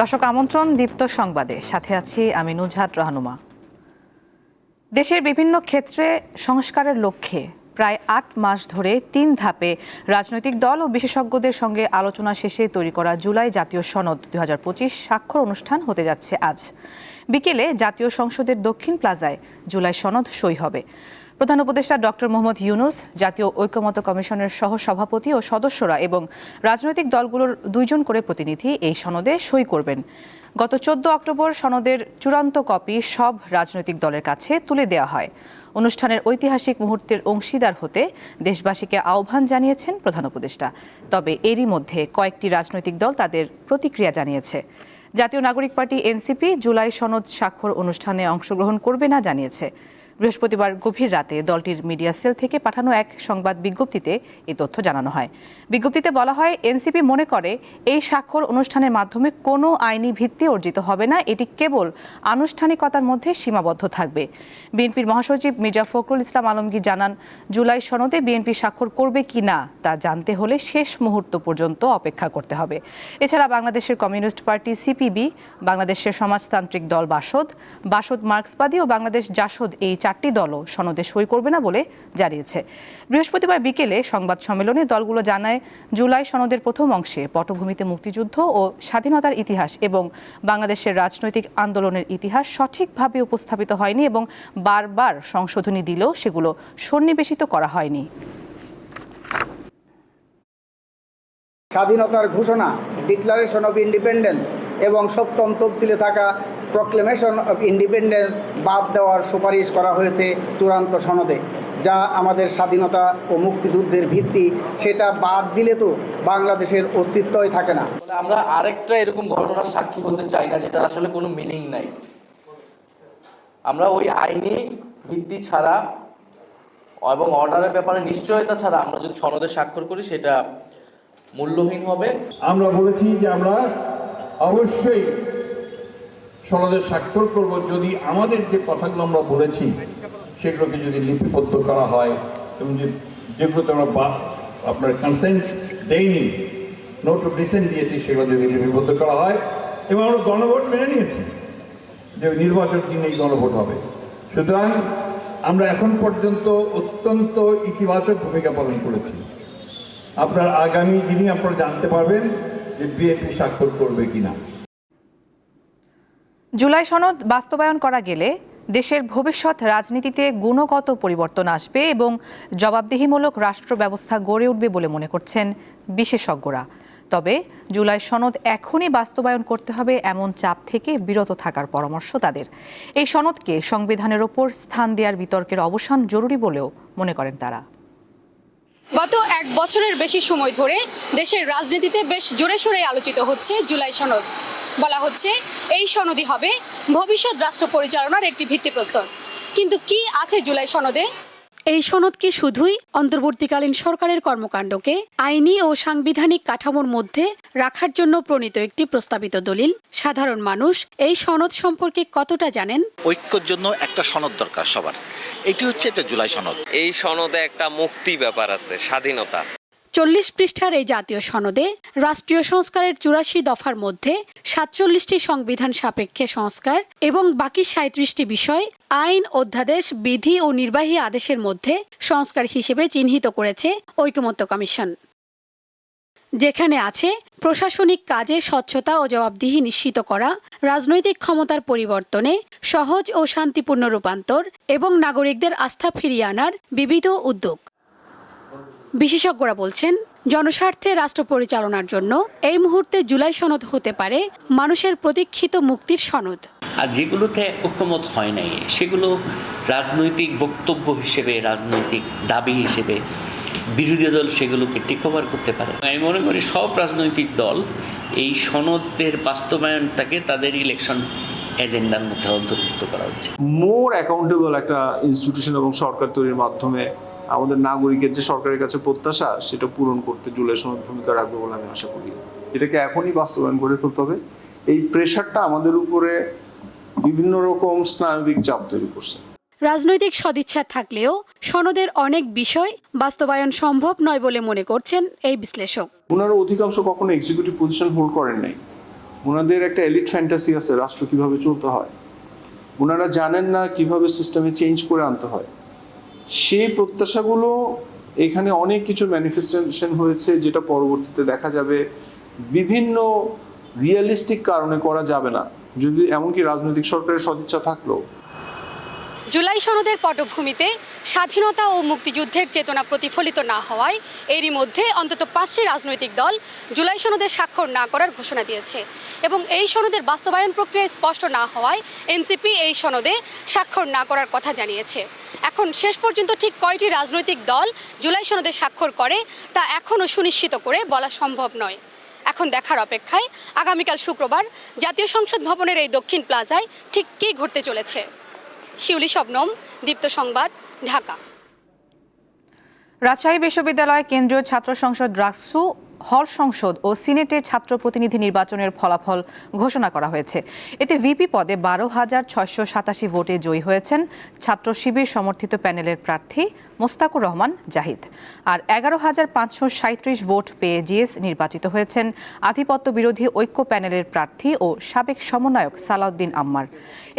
দর্শক আমন্ত্রণ দীপ্ত সংবাদে। সাথে আছি আমি নুজহাত রাহনুমা। দেশের বিভিন্ন ক্ষেত্রে সংস্কারের লক্ষ্যে প্রায় আট মাস ধরে তিন ধাপে রাজনৈতিক দল ও বিশেষজ্ঞদের সঙ্গে আলোচনা শেষে তৈরি করা জুলাই জাতীয় সনদ দু হাজার পঁচিশ স্বাক্ষর অনুষ্ঠান হতে যাচ্ছে আজ। বিকেলে জাতীয় সংসদের দক্ষিণ প্লাজায় জুলাই সনদ সই হবে। প্রধান উপদেষ্টা ডক্টর মোহাম্মদ ইউনুস, জাতীয় ঐক্যমত কমিশনের সহ সভাপতি ও সদস্যরা এবং রাজনৈতিক দলগুলোর দুইজন করে প্রতিনিধি এই সনদে সই করবেন। গত চোদ্দ অক্টোবর সনদের চূড়ান্ত কপি সব রাজনৈতিক দলের কাছে তুলে দেওয়া হয়। অনুষ্ঠানের ঐতিহাসিক মুহূর্তের অংশীদার হতে দেশবাসীকে আহ্বান জানিয়েছেন প্রধান উপদেষ্টা। তবে এরই মধ্যে কয়েকটি রাজনৈতিক দল তাদের প্রতিক্রিয়া জানিয়েছে। জাতীয় নাগরিক পার্টি এনসিপি জুলাই সনদ স্বাক্ষর অনুষ্ঠানে অংশগ্রহণ করবে না জানিয়েছে। বৃহস্পতিবার গভীর রাতে দলটির মিডিয়া সেল থেকে পাঠানো এক সংবাদ বিজ্ঞপ্তিতে এই তথ্য জানানো হয়। বিজ্ঞপ্তিতে বলা হয়, এনসিপি মনে করে এই স্বাক্ষর অনুষ্ঠানের মাধ্যমে কোনো আইনি ভিত্তি অর্জিত হবে না, এটি কেবল আনুষ্ঠানিকতার মধ্যে সীমাবদ্ধ থাকবে। বিএনপির মহাসচিব মির্জা ফখরুল ইসলাম আলমগীর জানান, জুলাই সনদে বিএনপি স্বাক্ষর করবে কি না, তা জানতে হলে শেষ মুহূর্ত পর্যন্ত অপেক্ষা করতে হবে। এছাড়া বাংলাদেশের কমিউনিস্ট পার্টি সিপিবি, বাংলাদেশের সমাজতান্ত্রিক দল বাসদ বাসদ মার্ক্সবাদী ও বাংলাদেশ জাসদ এই চারটি দলও সনদে সই করবে না বলে জানিয়েছে। বৃহস্পতিবার বিকেলে সংবাদ সম্মেলনে দলগুলো জানায়, জুলাই সনদের প্রথম অংশে পটভূমিতে মুক্তিযুদ্ধ ও স্বাধীনতার ইতিহাস এবং বাংলাদেশের রাজনৈতিক আন্দোলনের ইতিহাস সঠিকভাবে উপস্থাপিত হয়নি এবং বারবার সংশোধনী দিলেও সেগুলো সন্নিবেশিত করা হয়নি। স্বাধীনতার ঘোষণা, ডিক্লারেশন অফ ইন্ডিপেন্ডেন্স এবং সপ্তম তফসিলে থাকা প্রক্লেমেশন অফ ইন্ডিপেন্ডেন্স বাদ দেওয়ার সুপারিশ করা হয়েছে চূড়ান্ত সনদে যা আমাদের স্বাধীনতা ও মুক্তিযুদ্ধের ভিত্তি সেটা বাদ দিলে তো বাংলাদেশের অস্তিত্বই থাকে না। আমরা আরেকটা এরকম ঘটনার সাক্ষী হতে চাই না যেটা আসলে কোনো মিনিং নাই। আমরা ওই আইনি ভিত্তি ছাড়া এবং অর্ডারের ব্যাপারে নিশ্চয়তা ছাড়া আমরা যদি সনদে স্বাক্ষর করি সেটা মূল্যহীন হবে। আমরা বলেছি যে আমরা অবশ্যই সনদে স্বাক্ষর করব। যদি আমাদের যে কথাগুলো আমরা বলেছি, সেগুলোকে যদি লিপিবদ্ধ করা হয়, এবং যে যেগুলোতে আমরা বা আপনার কনসেন্ট দেইনি নোট অফ ডিসেন্ট দিয়েছি, সেগুলো যদি লিপিবদ্ধ করা হয়, এবং আমরা গণভোট মেনে নিয়েছি যে নির্বাচন দিন এই গণভোট হবে। সুতরাং আমরা এখন পর্যন্ত অত্যন্ত ইতিবাচক ভূমিকা পালন করেছি। আপনার আগামী দিনে আপনারা জানতে পারবেন যে বিএনপি স্বাক্ষর করবে কিনা। জুলাই সনদ বাস্তবায়ন করা গেলে দেশের ভবিষ্যৎ রাজনীতিতে গুণগত পরিবর্তন আসবে এবং জবাবদিহিমূলক রাষ্ট্র ব্যবস্থা গড়ে উঠবে বলে মনে করছেন বিশেষজ্ঞরা। তবে জুলাই সনদ এখনই বাস্তবায়ন করতে হবে এমন চাপ থেকে বিরত থাকার পরামর্শ তাদের। এই সনদকে সংবিধানের ওপর স্থান দেওয়ার বিতর্কের অবসান জরুরি বলেও মনে করেন তারা। গত এক বছরের বেশি সময় ধরে দেশের রাজনীতিতে বেশ জোরে সোরে আলোচিত হচ্ছে জুলাই সনদ। বলা হচ্ছে এই সনদই হবে ভবিষ্যৎ রাষ্ট্র পরিচালনার একটি ভিত্তি ভিত্তিপ্রস্তর। কিন্তু কি আছে জুলাই সনদে? এই সনদ কি শুধুই অন্তর্বর্তীকালীন সরকারের কর্মকাণ্ডকে আইনি ও সাংবিধানিক কাঠামোর মধ্যে রাখার জন্য প্রণীত একটি প্রস্তাবিত দলিল? সাধারণ মানুষ এই সনদ সম্পর্কে কতটা জানেন? ঐক্যর জন্য একটা সনদ দরকার সবার। এটি হচ্ছে এটা জুলাই সনদ। এই সনদে একটা মুক্তি ব্যাপার আছে স্বাধীনতা। চল্লিশ পৃষ্ঠার এই জাতীয় সনদে রাষ্ট্রীয় সংস্কারের চুরাশি দফার মধ্যে সাতচল্লিশটি সংবিধান সাপেক্ষে সংস্কার এবং বাকি সাঁত্রিশটি বিষয় আইন, অধ্যাদেশ, বিধি ও নির্বাহী আদেশের মধ্যে সংস্কার হিসেবে চিহ্নিত করেছে ঐকমত্য কমিশন। যেখানে আছে প্রশাসনিক কাজে স্বচ্ছতা ও জবাবদিহি নিশ্চিত করা, রাজনৈতিক ক্ষমতার পরিবর্তনে সহজ ও শান্তিপূর্ণ রূপান্তর এবং নাগরিকদের আস্থা ফিরিয়ে আনার বিবিধ উদ্যোগ। বিশেষজ্ঞরা বলছেন জনস্বার্থে রাষ্ট্র পরিচালনার জন্য এই মুহূর্তে জুলাই সনদ হতে পারে মানুষের প্রতীক্ষিত মুক্তির সনদ। আর যেগুলোতে ঐক্যমত হয় নাই সেগুলো রাজনৈতিক বক্তব্য হিসেবে রাজনৈতিক দাবি হিসেবে বিরোধী দল সেগুলোকে টেক ওভার করতে পারে। আমি মনে করি সব রাজনৈতিক দল এই সনদের বাস্তবায়নটাকে তাদের ইলেকশন এজেন্ডার মধ্যে অন্তর্ভুক্ত করা উচিত। মোর অ্যাকাউন্টেবল একটা ইনস্টিটিউশন এবং সরকার তৈরির মাধ্যমে আমাদের নাগরিকের যে সরকারের কাছে প্রত্যাশা সেটা পূরণ করতে জুলাই সনদ ভূমিকা রাখবে বলে আমি আশা করি। এটাকে এখনই বাস্তবায়ন করে ফেলতে হবে। এই প্রেশারটা আমাদের উপরে বিভিন্ন রকম স্নায়বিক চাপ তৈরি করছে। রাজনৈতিক সদিচ্ছা থাকলেও সনদের অনেক বিষয় বাস্তবায়ন সম্ভব নয় বলে মনে করছেন এই বিশ্লেষক। ওনারা অধিকাংশ কখনো এক্সিকিউটিভ পজিশন হোল্ড করেন নাই। ওনাদের একটা এলিট ফ্যান্টাসি আছে রাষ্ট্র কীভাবে চলতে হয়। ওনারা জানেন না কীভাবে সিস্টেমে চেঞ্জ করে আনতে হয়। সেই প্রত্যাশাগুলো এখানে অনেক কিছু ম্যানিফেস্টেশন হয়েছে যেটা পরবর্তীতে দেখা যাবে। বিভিন্ন রিয়েলিস্টিক কারণে করা যাবে না। যদি এমনকি রাজনৈতিক সরকারের সদিচ্ছা থাকলেও জুলাই সনদের পটভূমিতে স্বাধীনতা ও মুক্তিযুদ্ধের চেতনা প্রতিফলিত না হওয়ায় এরই মধ্যে অন্তত পাঁচটি রাজনৈতিক দল জুলাই সনদে স্বাক্ষর না করার ঘোষণা দিয়েছে এবং এই সনদের বাস্তবায়ন প্রক্রিয়া স্পষ্ট না হওয়ায় এনসিপি এই সনদে স্বাক্ষর না করার কথা জানিয়েছে। এখন শেষ পর্যন্ত ঠিক কয়টি রাজনৈতিক দল জুলাই সনদে স্বাক্ষর করে তা এখনও সুনিশ্চিত করে বলা সম্ভব নয়। এখন দেখার অপেক্ষায় আগামীকাল শুক্রবার জাতীয় সংসদ ভবনের এই দক্ষিণ প্লাজায় ঠিক কী ঘটতে চলেছে? শিউলি শবনম দীপ্ত সংবাদ ঢাকা। রাজশাহী বিশ্ববিদ্যালয় কেন্দ্রীয় ছাত্র সংসদ রাকসু হল সংসদ ও সিনেটে ছাত্র প্রতিনিধি নির্বাচনের ফলাফল ঘোষণা করা হয়েছে। এতে ভিপি পদে বারো হাজার ছয়শো সাতাশি ভোটে জয়ী হয়েছেন ছাত্র শিবির সমর্থিত প্যানেলের প্রার্থী মোস্তাকুর রহমান জাহিদ। আর এগারো হাজার পাঁচশো সাঁত্রিশ ভোট পেয়ে জিএস নির্বাচিত হয়েছেন আধিপত্য বিরোধী ঐক্য প্যানেলের প্রার্থী ও সাবেক সমন্বয়ক সালাউদ্দিন আম্মার।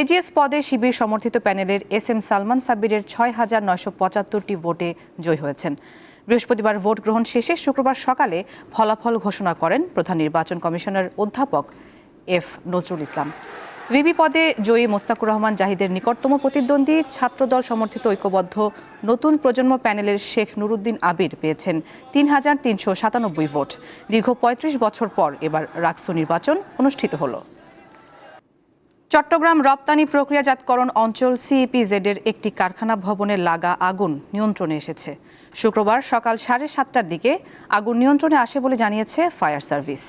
এজিএস পদে শিবির সমর্থিত প্যানেলের এস এম সালমান সাব্বিরের ছয় হাজার নয়শো পঁচাত্তরটি ভোটে জয়ী হয়েছেন। বৃহস্পতিবার ভোট গ্রহণ শেষে শুক্রবার সকালে ফলাফল ঘোষণা করেন প্রধান নির্বাচন কমিশনার অধ্যাপক এফ নজরুল ইসলাম। ভিপি পদে জয়ী মোস্তাকুর রহমান জাহিদের নিকটতম প্রতিদ্বন্দ্বী ছাত্রদল সমর্থিত ঐক্যবদ্ধ নতুন প্রজন্ম প্যানেলের শেখ নুরুদ্দিন আবির পেয়েছেন তিন হাজার তিনশো সাতানব্বই ভোট। দীর্ঘ পঁয়ত্রিশ বছর পর এবার রাকসু নির্বাচন অনুষ্ঠিত হলো। চট্টগ্রাম রপ্তানি প্রক্রিয়াজাতকরণ অঞ্চল সিইপিজেড এর একটি কারখানা ভবনে লাগা আগুন নিয়ন্ত্রণে এসেছে। শুক্রবার সকাল সাড়ে সাতটার দিকে আগুন নিয়ন্ত্রণে আসে বলে জানিয়েছে ফায়ার সার্ভিস।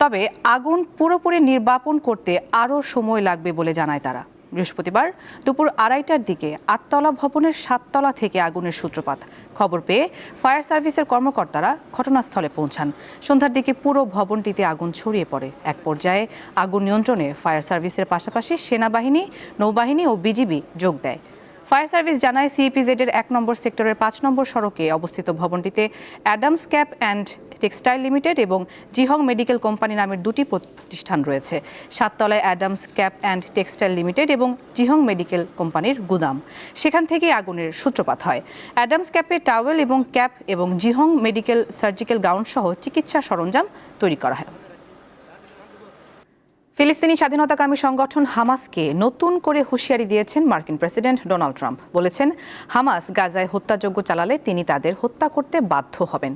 তবে আগুন পুরোপুরি নির্বাপন করতে আরও সময় লাগবে বলে জানায় তারা। বৃহস্পতিবার দুপুর আড়াইটার দিকে আটতলা ভবনের সাততলা থেকে আগুনের সূত্রপাত। খবর পেয়ে ফায়ার সার্ভিসের কর্মকর্তারা ঘটনাস্থলে পৌঁছান। সন্ধ্যার দিকে পুরো ভবনটিতে আগুন ছড়িয়ে পড়ে। এক পর্যায়ে আগুন নিয়ন্ত্রণে ফায়ার সার্ভিসের পাশাপাশি সেনাবাহিনী, নৌবাহিনী ও বিজিবি যোগ দেয়। ফায়ার সার্ভিস জানায় সিইপিজেড এর এক নম্বর সেক্টরের পাঁচ নম্বর সড়কে অবস্থিত ভবনটিতে Adams cap and textile limited এবং জিহং মেডিকেল কোম্পানি নামের দুটি প্রতিষ্ঠান রয়েছে। সাততলায় Adams cap and textile limited এবং জিহং মেডিকেল কোম্পানির গুদাম। সেখান থেকেই আগুনের সূত্রপাত হয়। অ্যাডামস ক্যাপে টাওয়েল এবং ক্যাপ এবং জিহং মেডিকেল সার্জিক্যাল গাউন সহ চিকিৎসা সরঞ্জাম তৈরি করা হয়। ফিলিস্তিনি স্বাধীনতাকামী সংগঠন হামাসকে নতুন করে হুঁশিয়ারি দিয়েছেন মার্কিন প্রেসিডেন্ট ডোনাল্ড ট্রাম্প। বলেছেন, হামাস গাজায় হত্যাযোগ্য চালালে তিনি তাদের হত্যা করতে বাধ্য হবেন।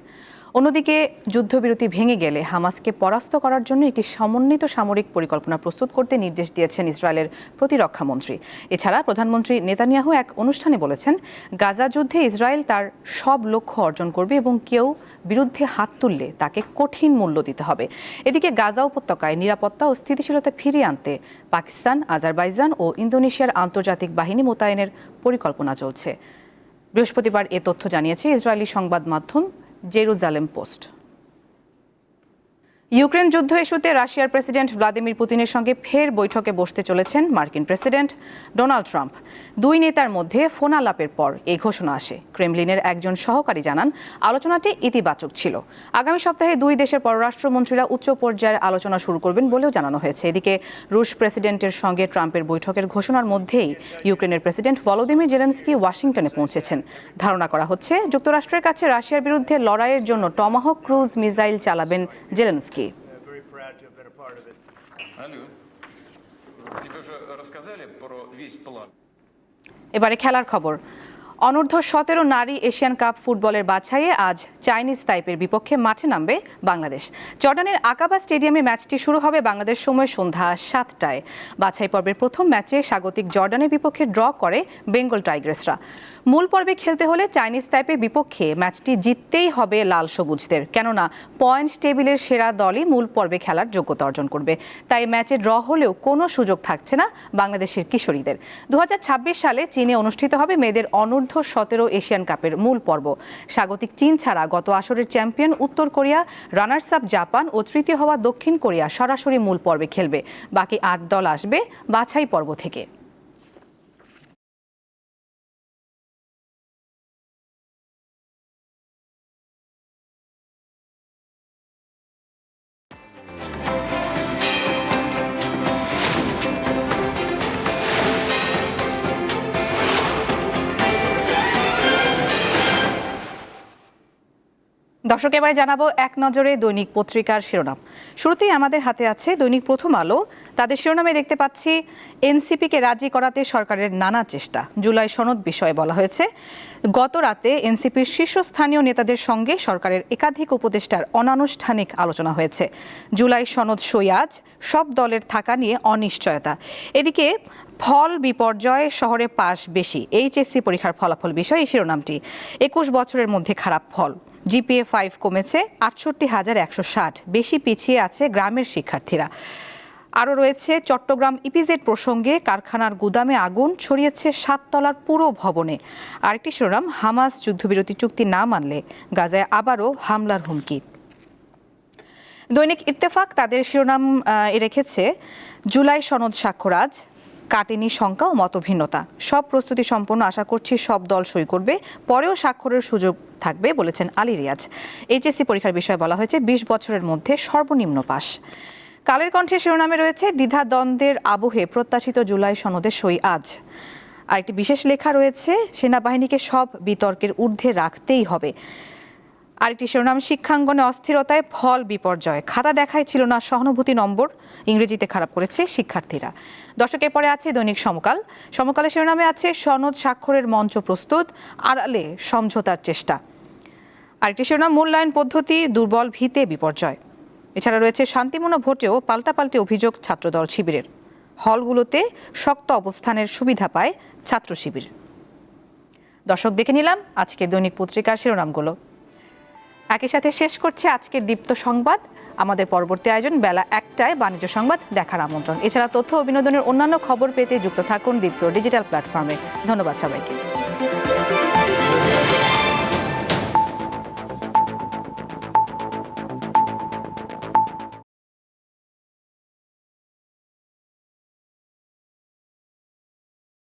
অন্যদিকে যুদ্ধবিরতি ভেঙে গেলে হামাসকে পরাস্ত করার জন্য একটি সমন্বিত সামরিক পরিকল্পনা প্রস্তুত করতে নির্দেশ দিয়েছেন ইসরায়েলের প্রতিরক্ষামন্ত্রী এছাড়া প্রধানমন্ত্রী নেতানিয়াহু এক অনুষ্ঠানে বলেছেন, গাজা যুদ্ধে ইসরায়েল তার সব লক্ষ্য অর্জন করবে এবং কেউ বিরুদ্ধে হাত তুললে তাকে কঠিন মূল্য দিতে হবে। এদিকে গাজা উপত্যকায় নিরাপত্তা ও স্থিতিশীলতা ফিরিয়ে আনতে পাকিস্তান, আজারবাইজান ও ইন্দোনেশিয়ার আন্তর্জাতিক বাহিনী মোতায়েনের পরিকল্পনা চলছে। বৃহস্পতিবার এ তথ্য জানিয়েছে ইসরায়েলি সংবাদ মাধ্যম জেরুজালেম পোস্ট। ইউক্রেন যুদ্ধ ইস্যুতে রাশিয়ার প্রেসিডেন্ট ভ্লাদিমির পুতিনের সঙ্গে ফের বৈঠকে বসতে চলেছেন মার্কিন প্রেসিডেন্ট ডোনাল্ড ট্রাম্প। দুই নেতার মধ্যে ফোন আলাপের পর এই ঘোষণা আসে। ক্রেমলিনের একজন সহকারী জানান, আলোচনাটি ইতিবাচক ছিল। আগামী সপ্তাহে দুই দেশের পররাষ্ট্রমন্ত্রীরা উচ্চ পর্যায়ের আলোচনা শুরু করবেন বলেও জানানো হয়েছে। এদিকে রুশ প্রেসিডেন্টের সঙ্গে ট্রাম্পের বৈঠকের ঘোষণার মধ্যেই ইউক্রেনের প্রেসিডেন্ট ভলোদিমির জেলেন্সকি ওয়াশিংটনে পৌঁছেছেন। ধারণা করা হচ্ছে, যুক্তরাষ্ট্রের কাছে রাশিয়ার বিরুদ্ধে লড়াইয়ের জন্য টমাহক ক্রুজ মিসাইল চালাবেন জেলেন্সকি। এবারে খেলার খবর। অনূর্ধ্ব সতেরো নারী এশিয়ান কাপ ফুটবলের বাছাইয়ে আজ চাইনিজ তাইপের বিপক্ষে মাঠে নামবে বাংলাদেশ। জর্ডানের আকাবা স্টেডিয়ামে ম্যাচটি শুরু হবে বাংলাদেশ সময় সন্ধ্যা সাতটায়। বাছাই পর্বের প্রথম ম্যাচে স্বাগতিক জর্ডানের বিপক্ষে ড্র করে বেঙ্গল টাইগার্সরা। মূল পর্বে খেলতে হলে চাইনিজ তাইপের বিপক্ষে ম্যাচটি জিততেই হবে লাল সবুজদের। কেননা, পয়েন্ট টেবিলের সেরা দলই মূল পর্বে খেলার যোগ্যতা অর্জন করবে। তাই ম্যাচে ড্র হলেও কোনো সুযোগ থাকছে না বাংলাদেশের কিশোরীদের। দু হাজার ছাব্বিশ সালে চীনে অনুষ্ঠিত হবে মেয়েদের অনূর্ধ্ব সতেরো এশিয়ান কাপের মূল পর্ব। স্বাগতিক চীন ছাড়া গত আসরের চ্যাম্পিয়ন উত্তর কোরিয়া রানার্স আপ জাপান ও তৃতীয় হওয়া দক্ষিণ কোরিয়া সরাসরি মূল পর্বে খেলবে। বাকি আট দল আসবে বাছাই পর্ব থেকে। দর্শক, এবারে জানাব এক নজরে দৈনিক পত্রিকার শিরোনাম। শুরুতেই আমাদের হাতে আছে দৈনিক প্রথম আলো। তাদের শিরোনামে দেখতে পাচ্ছি, এনসিপিকে রাজি করাতে সরকারের নানা চেষ্টা। জুলাই সনদ বিষয়ে বলা হয়েছে, গত রাতে এনসিপির শীর্ষস্থানীয় নেতাদের সঙ্গে সরকারের একাধিক উপদেষ্টার অনানুষ্ঠানিক আলোচনা হয়েছে। জুলাই সনদ সৈয়াজ সব দলের থাকা নিয়ে অনিশ্চয়তা। এদিকে, ফল বিপর্যয়, শহরে পাশ বেশি। এইচএসসি পরীক্ষার ফলাফল বিষয় এই শিরোনামটি। একুশ বছরের মধ্যে খারাপ ফল। জিপিএ ফাইভ কমেছে আটষট্টি হাজার একশো ষাট। বেশি পিছিয়ে আছে গ্রামের শিক্ষার্থীরা। আরও রয়েছে, চট্টগ্রাম ইপিজেড প্রসঙ্গে কারখানার গুদামে আগুন ছড়িয়েছে সাততলার পুরো ভবনে। আরেকটি শিরোনাম হামাস যুদ্ধবিরতি চুক্তি না মানলে গাজায় আবারও হামলার হুমকি। দৈনিক ইত্তেফাক তাদের শিরোনাম রেখেছে, জুলাই সনদ স্বাক্ষর আজ। কাটেনি শঙ্কা ও মতভিন্নতা। সব প্রস্তুতি সম্পন্ন আশা করছি সব দল সই করবে, পরেও স্বাক্ষরের সুযোগ থাকবে বলেছেন আলী রিয়াজ। এইচএসসি পরীক্ষার বিষয়ে বলা হয়েছে, বিশ বছরের মধ্যে সর্বনিম্ন পাস কালের কণ্ঠে শিরোনামে রয়েছে দ্বিধাদ্বন্দ্বের আবহে প্রত্যাশিত জুলাই সনদে সই আজ। আরেকটি বিশেষ লেখা রয়েছে, সেনাবাহিনীকে সব বিতর্কের ঊর্ধ্বে রাখতেই হবে। আরেকটি শিরোনাম, শিক্ষাঙ্গনে অস্থিরতায় ফল বিপর্যয়। খাতা দেখাই ছিল না, সহানুভূতি নম্বর, ইংরেজিতে খারাপ করেছে শিক্ষার্থীরা। দর্শকের পরে আছে দৈনিক সমকাল। সমকালের শিরোনামে আছে সনদ স্বাক্ষরের মঞ্চ প্রস্তুত, আড়ালে সমঝোতার চেষ্টা। আরেকটি শিরোনাম, মূল্যায়ন পদ্ধতি, দুর্বল ভিতে বিপর্যয়। এছাড়া রয়েছে শান্তিপূর্ণ ভোটেও পাল্টাপাল্টি অভিযোগ ছাত্রদল শিবিরের। হলগুলোতে শক্ত অবস্থানের সুবিধা পায় ছাত্র শিবির। দর্শক, দেখে নিলাম আজকের দৈনিক পত্রিকার শিরোনামগুলো। একই সাথে শেষ করছে আজকের দীপ্ত সংবাদ। আমাদের পরবর্তী আয়োজন বেলা একটায় বাণিজ্য সংবাদ দেখার আমন্ত্রণ। এছাড়া তথ্য ও বিনোদনের অন্যান্য খবর পেতে যুক্ত থাকুন দীপ্ত ডিজিটাল প্ল্যাটফর্মে। ধন্যবাদ সবাইকে।